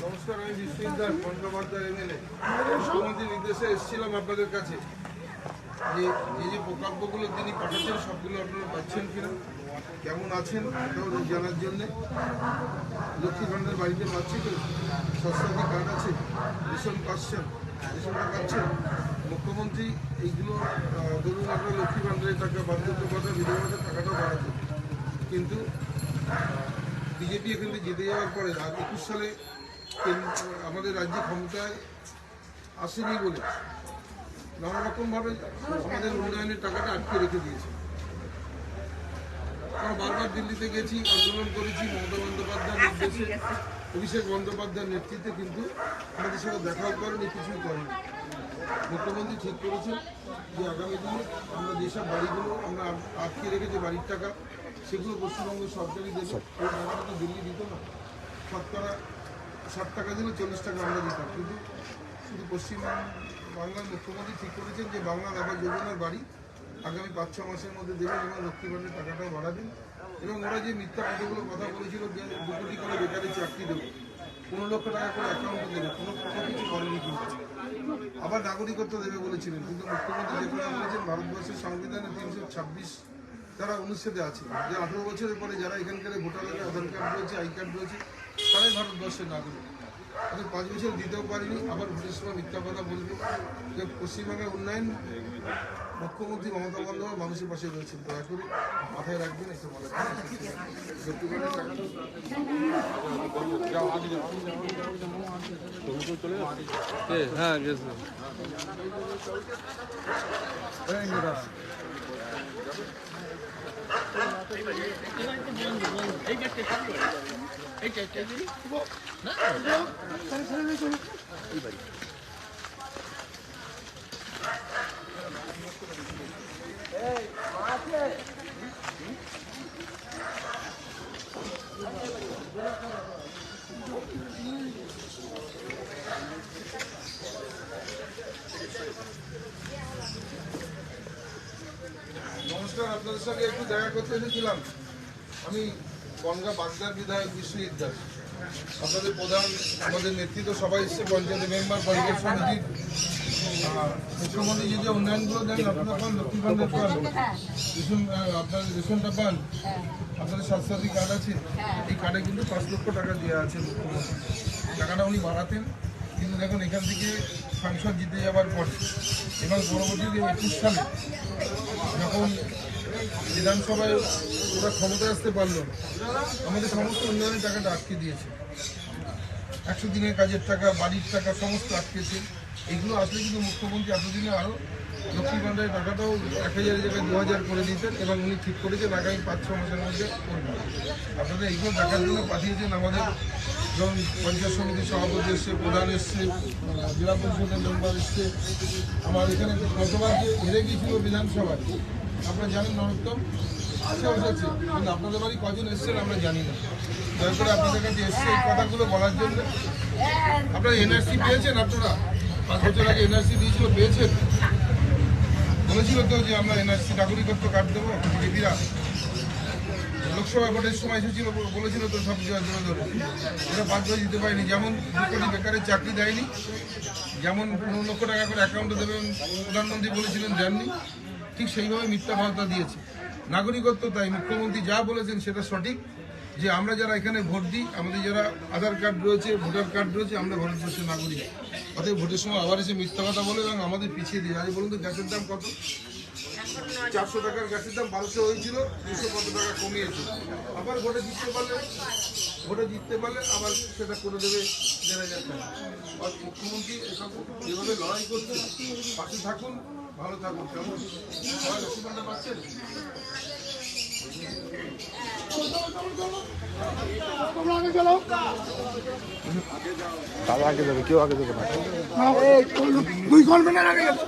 নমস্কার আমি বিশ্বজিৎ বন্দ্যোপাধ্যায় এমএলএ মুখ্যমন্ত্রীর নির্দেশে এসেছিলাম আপনাদের কাছে। যে এই যে প্রকল্পগুলো তিনি পাঠাচ্ছেন সবগুলো আপনারা পাচ্ছেন কিনা? কেমন আছেন? এটাও জানার জন্যে। লক্ষ্মী ভাণ্ডার বাড়িতে পাচ্ছি তো। স্বাস্থ্যসাথী কার্ড আছে, রেশন পাচ্ছেন রেশনটা পাচ্ছেন মুখ্যমন্ত্রী, এইগুলো ধরুন আপনার লক্ষ্মী ভাণ্ডারের টাকা বার্ধক্য ভাতা বিধবা ভাতার টাকাটাও বাড়াচ্ছে কিন্তু বিজেপি এখান জিতে যাওয়ার পরে একুশ সালে আমাদের রাজ্যে ক্ষমতায় আসেনি বলে নানা রকমভাবে আমাদের উন্নয়নের টাকাটা আটকে রেখে দিয়েছে। আমরা বারবার দিল্লিতে গেছি আন্দোলন করেছি মমতা বন্দ্যোপাধ্যায়ের নির্দেশে অভিষেক বন্দ্যোপাধ্যায়ের নেতৃত্বে কিন্তু আমাদের সাথে দেখাও করেনি কিছুই করেনি। মুখ্যমন্ত্রী ঠিক করেছেন যে আগামী দিনে আমরা যেসব বাড়িগুলো আমরা আটকে রেখেছি বাড়ির টাকা সেগুলো পশ্চিমবঙ্গ সরকারই দেবে। ওই টাকাটা তো দিল্লি দিত না। শতকরা ষাট টাকা দিলে চল্লিশ টাকা আমরা দিতাম। কিন্তু শুধু পশ্চিম বাংলার মুখ্যমন্ত্রী ঠিক করেছেন যে বাংলা আবাস যোজনার বাড়ি আগামী পাঁচ ছ মাসের মধ্যে দেবেন এবং লক্ষ্মী ভাণ্ডারের টাকাটাও বাড়াবেন। এবং ওরা যে মিথ্যা কতগুলো কথা বলেছিল যে দু কোটি করে বেকারি চাকরি দেবো, পনেরো লক্ষ টাকা করে অ্যাকাউন্টে দেবে, কোনো কোনো কিছু করেনি কিন্তু। আবার নাগরিকত্ব দেবে বলেছিলেন, কিন্তু মুখ্যমন্ত্রী যেখানে বলেছেন ভারতবর্ষের সংবিধানে তিনশো ছাব্বিশ তারা অনুচ্ছেদে আছে, যে আঠেরো বছরের পরে যারা এখানকার ভোটার আধার কার্ড রয়েছে, আই কার্ড রয়েছে, তারাই ভারতবর্ষের নাগরিক। তাদের পাঁচ বছর দিতেও পারিনি আবার ভোটের সময় মিথ্যা কথা বলব? যে পশ্চিমবঙ্গের উন্নয়ন মুখ্যমন্ত্রী মমতা বন্দ্যোপাধ্যায় মানুষের পাশে রয়েছেন দয়া করে মাথায় রাখবেন মনে হ্যাঁ গেছে। নমস্কার আপনাদের সঙ্গে একটু দেখা করতে এসেছিলাম। আমি বনগা বাগদার বিধায়ক বিশ্বজিৎ দাস আপনাদের প্রধান আমাদের নেতৃত্ব সবাই এসছে পঞ্চায়েতের মেম্বার পরিবেশ সমিতির। মুখ্যমন্ত্রী যে যে উন্নয়নগুলো দেন আপনারা পান লক্ষ্মী ভান্ডার পান রেশন আহ, আপনার রেশনটা পান আপনাদের স্বাস্থ্যসাথী কার্ড আছে এই কার্ডে কিন্তু পাঁচ লক্ষ টাকা দেওয়া আছে মুখ্যমন্ত্রী। টাকাটা উনি বাড়াতেন কিন্তু দেখুন এখান থেকে সাংসদ জিতে যাওয়ার পর এবং পরবর্তীতে একুশ সালে যখন বিধানসভায় ওরা ক্ষমতায় আসতে পারল না, আমাদের সমস্ত উন্নয়নের টাকাটা আটকে দিয়েছে। একশো দিনের কাজের টাকা বাড়ির টাকা সমস্ত আটকেছে এগুলো আসলে কিন্তু মুখ্যমন্ত্রী এতদিনে আরও লক্ষ্মী টাকাটাও এক হাজারের জায়গায় দু হাজার করে দিতেন এবং উনি ঠিক করেছেন আগামী পাঁচ ছ মাসের মধ্যে করবেন আপনারা এইগুলো দেখার জন্য পাঠিয়েছেন আমাদের যেমন পঞ্চায়েত সমিতির সভাপতি এসছে, প্রধান এসছে, জেলা পরিষদের মেম্বার এসছে, আমার এখানে গতবার যে হেরে গিয়েছিল বিধানসভায়, আপনারা জানেন নরোত্তম? এসেছে কিন্তু আপনাদের বাড়ি কজন এসছেন আমরা জানি না। দয়া করে আপনাদের কাছে এসছে এই কথাগুলো বলার জন্য। আপনারা এনআরসি পেয়েছেন আপনারা? পাঁচ বছর আগে এনআরসি দিয়েছিল, পেয়েছেন? বলেছিল তো যে আমরা এনআরসি নাগরিকত্ব কার্ড দেবো বিজেপিরা লোকসভা ভোটের সময় এসেছিল, বলেছিল তো সব ধরে ধরে এটা পাঁচ বছর দিতে পারেনি। যেমন কোটি বেকারের চাকরি দেয়নি, যেমন পনেরো লক্ষ টাকা করে অ্যাকাউন্টে দেবেন, প্রধানমন্ত্রী বলেছিলেন দেননি, ঠিক সেইভাবে মিথ্যা ভাওতা দিয়েছে। নাগরিকত্ব তাই মুখ্যমন্ত্রী যা বলেছেন সেটা সঠিক যে আমরা যারা এখানে ভোট দিই, আমাদের যারা আধার কার্ড রয়েছে, ভোটার কার্ড রয়েছে, আমরা ভারতবর্ষের নাগরিক। অতএব ভোটের সময় আবার এসে মিথ্যা কথা বলে এবং আমাদের পিছিয়ে দিয়ে আজ বলুন তো, গ্যাসের দাম কত? চারশো টাকার গ্যাসের দাম বারোশো হয়েছিল, দুশো কত টাকা কমিয়েছে। আবার ভোটে জিততে পারলে, ভোটে জিততে পারলে আবার সেটা করে দেবে হাজার টাকা আর মুখ্যমন্ত্রী এসব যেভাবে লড়াই করছে, পাশে থাকুন, ভালো থাকুন। কেমন? পাচ্ছেন? তারা আগে যাবে কেউ আগে যাবে না দুই কনভেনার আগে যাবে